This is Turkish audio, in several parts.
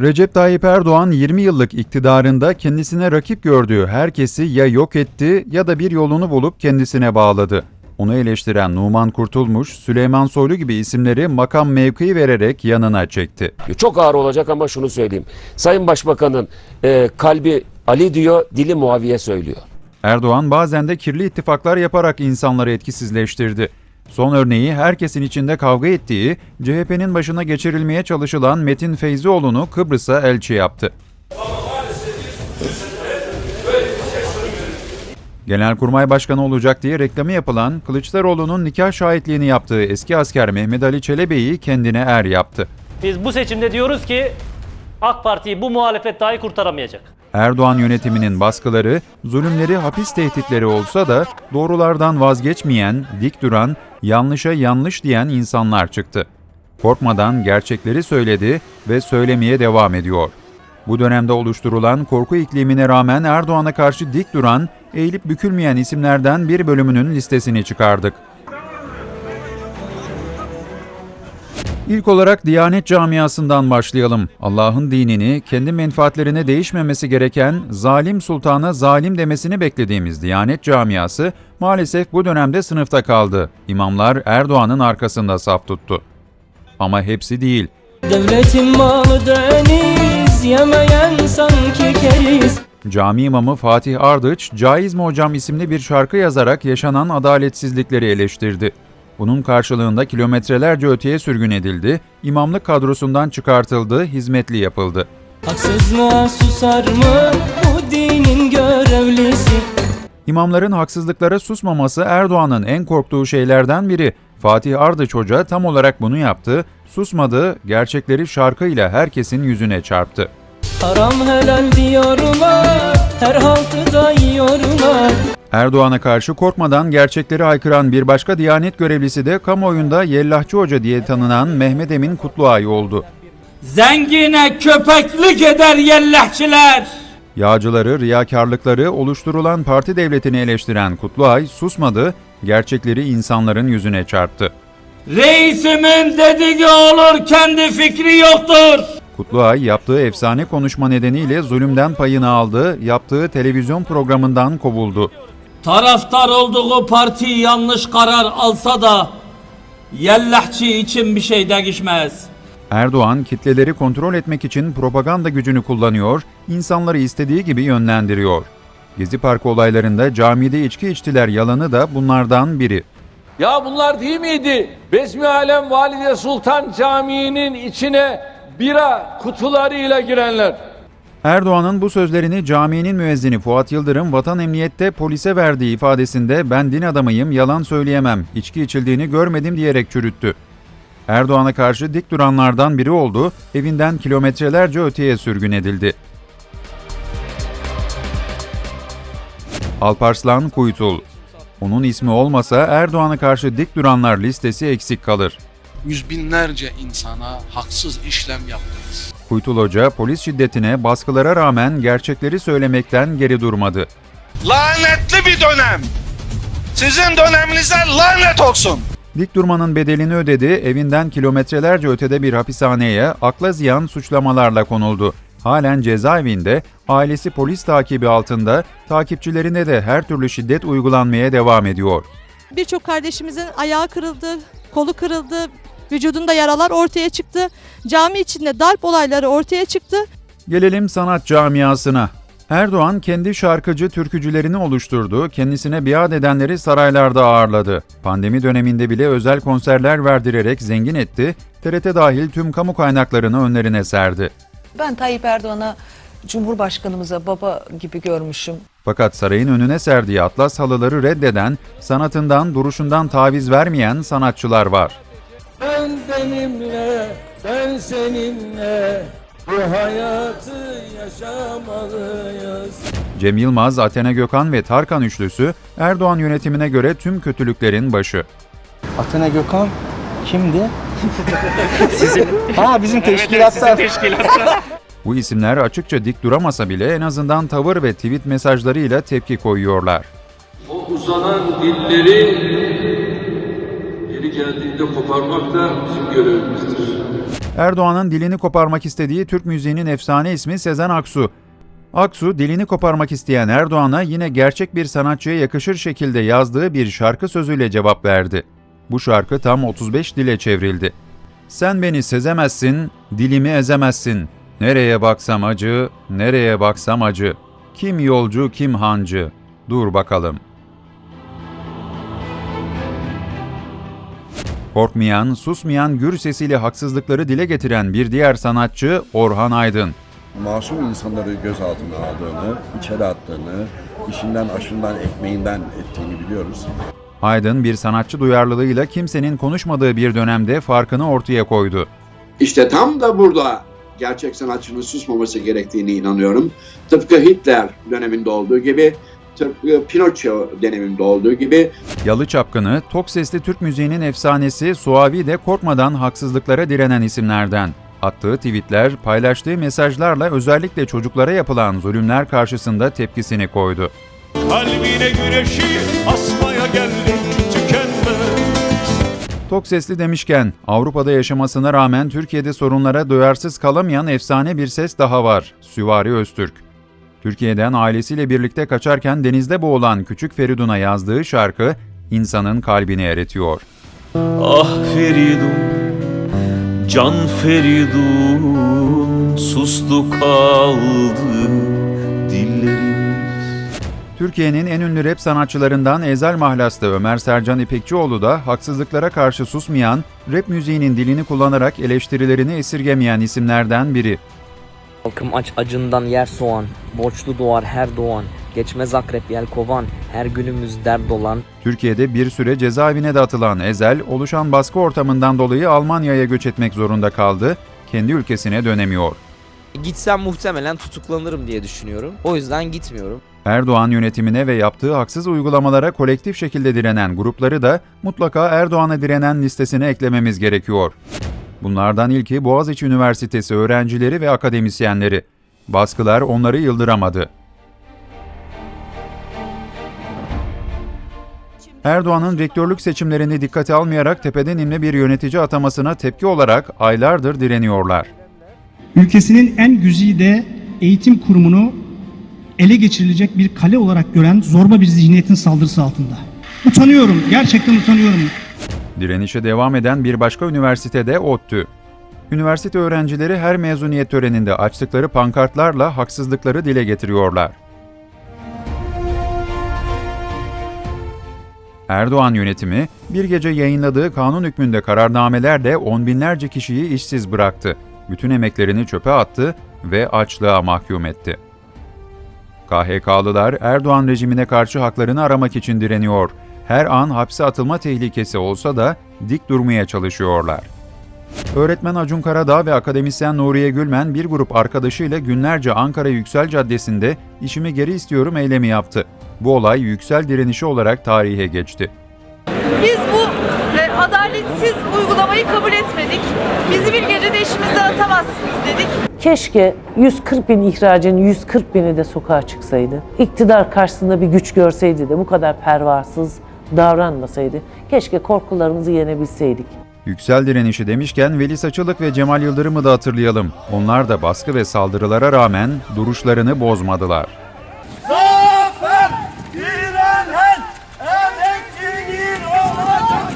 Recep Tayyip Erdoğan 20 yıllık iktidarında kendisine rakip gördüğü herkesi ya yok etti ya da bir yolunu bulup kendisine bağladı. Onu eleştiren Numan Kurtulmuş, Süleyman Soylu gibi isimleri makam mevkii vererek yanına çekti. Çok ağır olacak ama şunu söyleyeyim. Sayın Başbakan'ın e, kalbi Ali diyor, dili Muaviye söylüyor. Erdoğan bazen de kirli ittifaklar yaparak insanları etkisizleştirdi. Son örneği herkesin içinde kavga ettiği, CHP'nin başına geçirilmeye çalışılan Metin Feyzioğlu'nu Kıbrıs'a elçi yaptı. Genelkurmay Başkanı olacak diye reklamı yapılan Kılıçdaroğlu'nun nikah şahitliğini yaptığı eski asker Mehmet Ali Çelebi'yi kendine er yaptı. Biz bu seçimde diyoruz ki AK Parti'yi bu muhalefet dahi kurtaramayacak. Erdoğan yönetiminin baskıları, zulümleri, hapis tehditleri olsa da doğrulardan vazgeçmeyen, dik duran, yanlışa yanlış diyen insanlar çıktı. Korkmadan gerçekleri söyledi ve söylemeye devam ediyor. Bu dönemde oluşturulan korku iklimine rağmen Erdoğan'a karşı dik duran, eğilip bükülmeyen isimlerden bir bölümünün listesini çıkardık. İlk olarak Diyanet camiasından başlayalım. Allah'ın dinini kendi menfaatlerine değişmemesi gereken zalim sultana zalim demesini beklediğimiz Diyanet camiası maalesef bu dönemde sınıfta kaldı. İmamlar Erdoğan'ın arkasında saf tuttu. Ama hepsi değil. Devletin malı deniz Yemeyen sanki keriz Cami imamı Fatih Ardıç, Caiz mi Hocam isimli bir şarkı yazarak yaşanan adaletsizlikleri eleştirdi. Bunun karşılığında kilometrelerce öteye sürgün edildi, imamlık kadrosundan çıkartıldı, hizmetli yapıldı. Haksızlığa susar mı bu dinin görevlisi İmamların haksızlıklara susmaması Erdoğan'ın en korktuğu şeylerden biri. Fatih Ardıç Hoca tam olarak bunu yaptı, susmadı, gerçekleri şarkıyla herkesin yüzüne çarptı. Haram helal diyorlar Her yiyorlar Erdoğan'a karşı korkmadan gerçekleri haykıran bir başka Diyanet görevlisi de kamuoyunda Yellahçı Hoca diye tanınan Mehmet Emin Kutluay oldu. Zengine köpeklik eder yellahçiler. Yağcıları, riyakarlıkları, oluşturulan parti devletini eleştiren Kutluay susmadı, gerçekleri insanların yüzüne çarptı. Reisimin dediği olur kendi fikri yoktur. Kutluay yaptığı efsane konuşma nedeniyle zulümden payını aldı, yaptığı televizyon programından kovuldu. Taraftar olduğu parti yanlış karar alsa da yellahçı için bir şey değişmez. Erdoğan kitleleri kontrol etmek için propaganda gücünü kullanıyor, insanları istediği gibi yönlendiriyor. Gezi Parkı olaylarında camide içki içtiler yalanı da bunlardan biri. Ya bunlar değil miydi? Bezmi Alem Valide Sultan Camii'nin içine bira kutularıyla girenler. Erdoğan'ın bu sözlerini caminin müezzini Fuat Yıldırım vatan emniyette polise verdiği ifadesinde ben din adamıyım yalan söyleyemem, içki içildiğini görmedim diyerek çürüttü. Erdoğan'a karşı dik duranlardan biri oldu, evinden kilometrelerce öteye sürgün edildi. Alparslan Kuytul Onun ismi olmasa Erdoğan'a karşı dik duranlar listesi eksik kalır. yüz binlerce insana haksız işlem yaptınız. Kuytul Hoca polis şiddetine, baskılara rağmen gerçekleri söylemekten geri durmadı. Lanetli bir dönem. Sizin döneminize lanet olsun. Dik durmanın bedelini ödedi, evinden kilometrelerce ötede bir hapishaneye akla ziyan suçlamalarla konuldu. Halen cezaevinde, ailesi polis takibi altında, takipçilerine de her türlü şiddet uygulanmaya devam ediyor. Birçok kardeşimizin ayağı kırıldı, kolu kırıldı, vücudunda yaralar ortaya çıktı. Cami içinde darp olayları ortaya çıktı. Gelelim sanat camiasına. Erdoğan kendi şarkıcı türkücülerini oluşturdu, kendisine biat edenleri saraylarda ağırladı. Pandemi döneminde bile özel konserler verdirerek zengin etti, TRT dahil tüm kamu kaynaklarını önlerine serdi. Ben Tayyip Erdoğan'a Cumhurbaşkanımıza baba gibi görmüşüm. Fakat sarayın önüne serdiği atlas halıları reddeden, sanatından, duruşundan taviz vermeyen sanatçılar var. Ben benimle, ben seninle bu hayatı yaşamalıyız. Cem Yılmaz, Athena Gökhan ve Tarkan üçlüsü Erdoğan yönetimine göre tüm kötülüklerin başı. Athena Gökhan kimdi? Sizin. Ha bizim teşkilattan. Bu isimler açıkça dik duramasa bile en azından tavır ve tweet mesajlarıyla tepki koyuyorlar. O uzanan dilleri geri geldiğinde koparmak da bizim görevimizdir. Erdoğan'ın dilini koparmak istediği Türk müziğinin efsane ismi Sezen Aksu. Aksu, dilini koparmak isteyen Erdoğan'a yine gerçek bir sanatçıya yakışır şekilde yazdığı bir şarkı sözüyle cevap verdi. Bu şarkı tam 35 dile çevrildi. Sen beni sezemezsin, dilimi ezemezsin. Nereye baksam acı, nereye baksam acı. Kim yolcu, kim hancı. Dur bakalım. Korkmayan, susmayan gür sesiyle haksızlıkları dile getiren bir diğer sanatçı Orhan Aydın. masum insanları gözaltına aldığını, içeri attığını, işinden aşından ekmeğinden ettiğini biliyoruz. Aydın bir sanatçı duyarlılığıyla kimsenin konuşmadığı bir dönemde farkını ortaya koydu. İşte tam da burada gerçek sanatçının susmaması gerektiğini inanıyorum. Tıpkı Hitler döneminde olduğu gibi, tıpkı Pinocchio döneminde olduğu gibi Yalı Çapkını, tok sesli Türk müziğinin efsanesi Suavi de korkmadan haksızlıklara direnen isimlerden. Attığı tweetler, paylaştığı mesajlarla özellikle çocuklara yapılan zulümler karşısında tepkisini koydu. Kalbine güneşi asmaya geldim Tok sesli demişken, Avrupa'da yaşamasına rağmen Türkiye'de sorunlara duyarsız kalamayan efsane bir ses daha var. Süvari Öztürk. Türkiye'den ailesiyle birlikte kaçarken denizde boğulan Küçük Feridun'a yazdığı şarkı, insanın kalbini eritiyor. Ah Feridun Can Feridun Sustu kaldı dillerimiz Türkiye'nin en ünlü rap sanatçılarından Ezel Mahlas'ta Ömer Sercan İpekçioğlu da haksızlıklara karşı susmayan, rap müziğinin dilini kullanarak eleştirilerini esirgemeyen isimlerden biri. Halkım aç acından yer soğan Borçlu doğar her doğan Geçmez akrep yel kovan Her günümüz dert olan Türkiye'de bir süre cezaevine de atılan Ezel, oluşan baskı ortamından dolayı Almanya'ya göç etmek zorunda kaldı, kendi ülkesine dönemiyor. Gitsem muhtemelen tutuklanırım diye düşünüyorum O yüzden gitmiyorum Erdoğan yönetimine ve yaptığı haksız uygulamalara kolektif şekilde direnen grupları da mutlaka Erdoğan'a direnen listesine eklememiz gerekiyor. Bunlardan ilki Boğaziçi Üniversitesi öğrencileri ve akademisyenleri. Baskılar onları yıldıramadı. Erdoğan'ın rektörlük seçimlerini dikkate almayarak tepeden inme bir yönetici atamasına tepki olarak aylardır direniyorlar. Ülkesinin en güzide eğitim kurumunu ele geçirilecek bir kale olarak gören zorba bir zihniyetin saldırısı altında. Utanıyorum, gerçekten utanıyorum. Direnişe devam eden bir başka üniversitede ODTÜ. Üniversite öğrencileri her mezuniyet töreninde açtıkları pankartlarla haksızlıkları dile getiriyorlar. Erdoğan yönetimi bir gece yayınladığı kanun hükmünde kararnamelerle on binlerce kişiyi işsiz bıraktı. Bütün emeklerini çöpe attı ve açlığa mahkum etti. KHK'lılar Erdoğan rejimine karşı haklarını aramak için direniyor. Her an hapse atılma tehlikesi olsa da dik durmaya çalışıyorlar. Öğretmen Acun Karadağ ve akademisyen Nuriye Gülmen bir grup arkadaşıyla günlerce Ankara Yüksel Caddesi'nde işimi geri istiyorum eylemi yaptı. Bu olay yüksel direnişi olarak tarihe geçti. Biz bu e, adaletsiz uygulamayı kabul etmedik. Bizi bir gecede işimizden atamazsınız dedik. Keşke 140 bin ihracın 140 bini de sokağa çıksaydı. İktidar karşısında bir güç görseydi de bu kadar pervasız davranmasaydı. Keşke korkularımızı yenebilseydik. Yüksel direnişi demişken Veli Saçılık ve Cemal Yıldırım'ı da hatırlayalım. Onlar da baskı ve saldırılara rağmen duruşlarını bozmadılar. Zafer direnen emekçinin olacak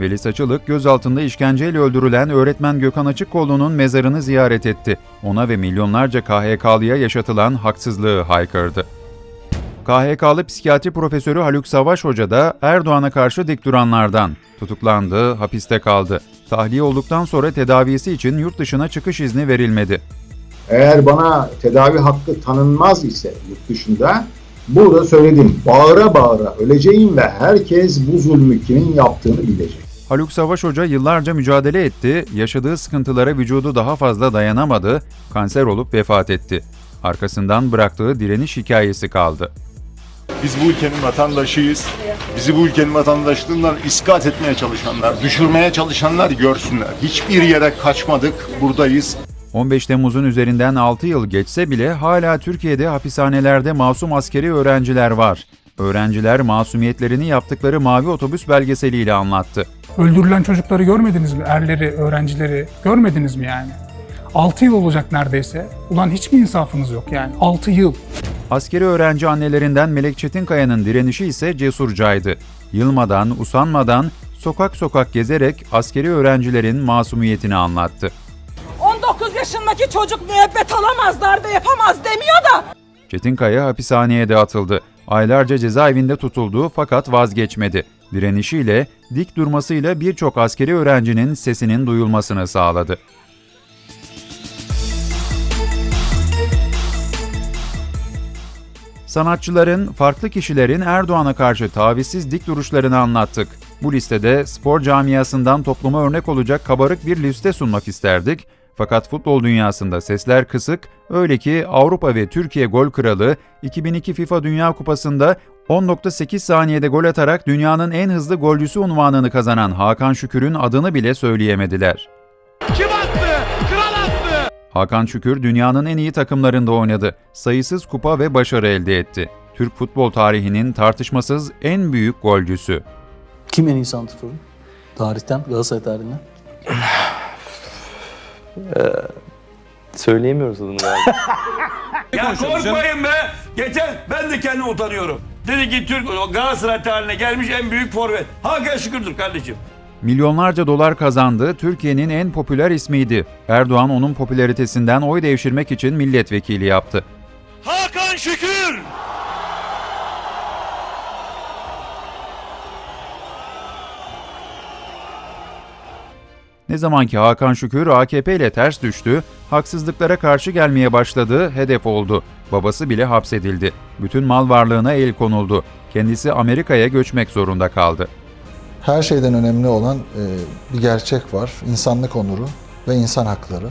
Veli Saçılık gözaltında işkenceyle öldürülen öğretmen Gökhan Açıkkollu'nun mezarını ziyaret etti. Ona ve milyonlarca KHK'lıya yaşatılan haksızlığı haykırdı. KHK'lı psikiyatri profesörü Haluk Savaş Hoca da Erdoğan'a karşı dik duranlardan. Tutuklandı, hapiste kaldı. Tahliye olduktan sonra tedavisi için yurt dışına çıkış izni verilmedi. Eğer bana tedavi hakkı tanınmaz ise yurt dışında burada söyledim bağıra bağıra öleceğim ve herkes bu zulmü kimin yaptığını bilecek. Haluk Savaş Hoca yıllarca mücadele etti, yaşadığı sıkıntılara vücudu daha fazla dayanamadı, kanser olup vefat etti. Arkasından bıraktığı direniş hikayesi kaldı. Biz bu ülkenin vatandaşıyız. Bizi bu ülkenin vatandaşlığından iskat etmeye çalışanlar, düşürmeye çalışanlar görsünler. Hiçbir yere kaçmadık, buradayız. 15 Temmuz'un üzerinden 6 yıl geçse bile hala Türkiye'de hapishanelerde masum askeri öğrenciler var. Öğrenciler masumiyetlerini yaptıkları mavi otobüs belgeseliyle anlattı. Öldürülen çocukları görmediniz mi? Erleri, öğrencileri görmediniz mi yani? 6 yıl olacak neredeyse. Ulan hiç mi insafınız yok yani? 6 yıl. Askeri öğrenci annelerinden Melek Çetinkaya'nın direnişi ise cesurcaydı. Yılmadan, usanmadan, sokak sokak gezerek askeri öğrencilerin masumiyetini anlattı. 19 yaşındaki çocuk müebbet alamaz, darbe yapamaz demiyor da. Çetinkaya hapishaneye de atıldı. Aylarca cezaevinde tutuldu fakat vazgeçmedi. Direnişiyle, dik durmasıyla birçok askeri öğrencinin sesinin duyulmasını sağladı. Sanatçıların, farklı kişilerin Erdoğan'a karşı tavizsiz dik duruşlarını anlattık. Bu listede spor camiasından topluma örnek olacak kabarık bir liste sunmak isterdik. Fakat futbol dünyasında sesler kısık, öyle ki Avrupa ve Türkiye gol kralı 2002 FIFA Dünya Kupası'nda 10.8 saniyede gol atarak dünyanın en hızlı golcüsü unvanını kazanan Hakan Şükür'ün adını bile söyleyemediler. Hakan Şükür dünyanın en iyi takımlarında oynadı. Sayısız kupa ve başarı elde etti. Türk futbol tarihinin tartışmasız en büyük golcüsü. Kim en iyi santrforu? Tarihten, Galatasaray tarihinden. Söyleyemiyoruz adını galiba. Ya korkmayın be. Geçen ben de kendime utanıyorum. Dedi ki Türk Galatasaray tarihine gelmiş en büyük forvet. Hakan Şükür'dür kardeşim. Milyonlarca dolar kazandı, Türkiye'nin en popüler ismiydi. Erdoğan onun popülaritesinden oy devşirmek için milletvekili yaptı. Hakan Şükür. Ne zaman ki Hakan Şükür AKP ile ters düştü, haksızlıklara karşı gelmeye başladı, hedef oldu. Babası bile hapsedildi. Bütün mal varlığına el konuldu. Kendisi Amerika'ya göçmek zorunda kaldı. Her şeyden önemli olan e, bir gerçek var. İnsanlık onuru ve insan hakları.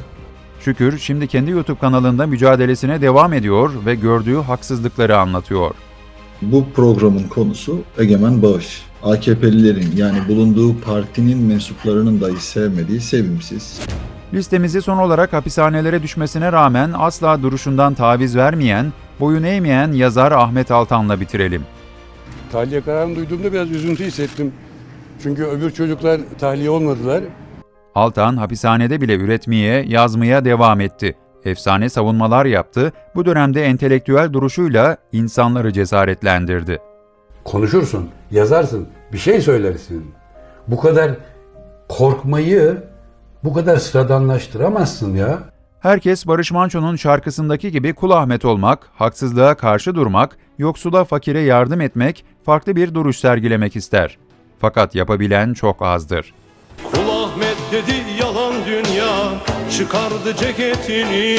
Şükür şimdi kendi YouTube kanalında mücadelesine devam ediyor ve gördüğü haksızlıkları anlatıyor. Bu programın konusu egemen bağış. AKP'lilerin yani bulunduğu partinin mensuplarının dahi sevmediği sevimsiz, Listemizi son olarak hapishanelere düşmesine rağmen asla duruşundan taviz vermeyen, boyun eğmeyen yazar Ahmet Altan'la bitirelim. Tahliye kararını duyduğumda biraz üzüntü hissettim. Çünkü öbür çocuklar tahliye olmadılar. Altan hapishanede bile üretmeye, yazmaya devam etti. Efsane savunmalar yaptı, bu dönemde entelektüel duruşuyla insanları cesaretlendirdi. Konuşursun, yazarsın, bir şey söylersin. Bu kadar korkmayı bu kadar sıradanlaştıramazsın ya. Herkes Barış Manço'nun şarkısındaki gibi kul Ahmet olmak, haksızlığa karşı durmak, yoksula fakire yardım etmek, farklı bir duruş sergilemek ister. Fakat yapabilen çok azdır. Kul Ahmet dedi yalan dünya. Çıkardı ceketini.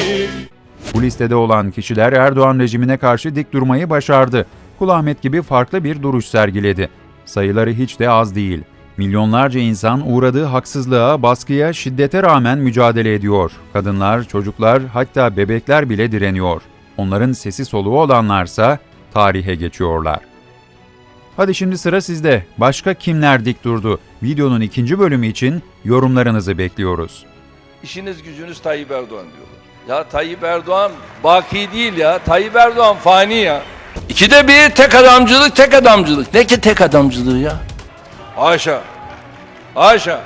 Bu listede olan kişiler Erdoğan rejimine karşı dik durmayı başardı. Kul Ahmet gibi farklı bir duruş sergiledi. Sayıları hiç de az değil. Milyonlarca insan uğradığı haksızlığa, baskıya, şiddete rağmen mücadele ediyor. Kadınlar, çocuklar, hatta bebekler bile direniyor. Onların sesi soluğu olanlarsa tarihe geçiyorlar. Hadi şimdi sıra sizde. Başka kimler dik durdu? Videonun ikinci bölümü için yorumlarınızı bekliyoruz. İşiniz gücünüz Tayyip Erdoğan diyorlar. Ya Tayyip Erdoğan baki değil ya. Tayyip Erdoğan fani ya. İkide bir tek adamcılık tek adamcılık. Ne ki tek adamcılığı ya? Haşa. Haşa.